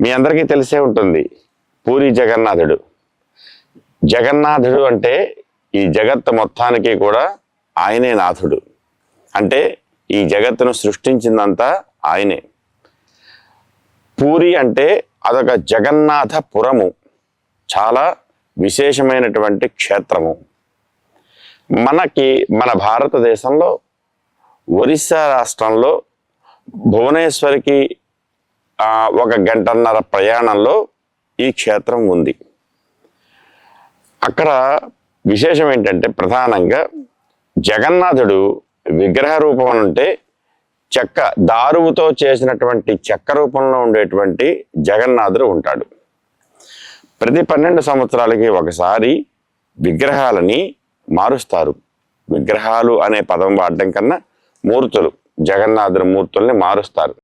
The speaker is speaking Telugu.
మీ అందరికీ తెలిసే ఉంటుంది పూరి జగన్నాథుడు. జగన్నాథుడు అంటే ఈ జగత్తు మొత్తానికి కూడా ఆయనే నాథుడు. అంటే ఈ జగత్తును సృష్టించిందంతా ఆయనే. పూరి అంటే అదొక జగన్నాథపురము. చాలా విశేషమైనటువంటి క్షేత్రము. మనకి మన భారతదేశంలో ఒరిస్సా రాష్ట్రంలో భువనేశ్వరికి ఒక గంటన్నర ప్రయాణంలో ఈ క్షేత్రం ఉంది. అక్కడ విశేషం ఏంటంటే ప్రధానంగా జగన్నాథుడు విగ్రహ రూపం అంటే ఉంటే చెక్క దారువుతో చేసినటువంటి చెక్క రూపంలో ఉండేటువంటి జగన్నాథుడు ఉంటాడు. ప్రతి పన్నెండు సంవత్సరాలకి ఒకసారి విగ్రహాలని మారుస్తారు. విగ్రహాలు అనే పదం వాడడం కన్నా మూర్తులు జగన్నాథుడి మూర్తుల్ని మారుస్తారు.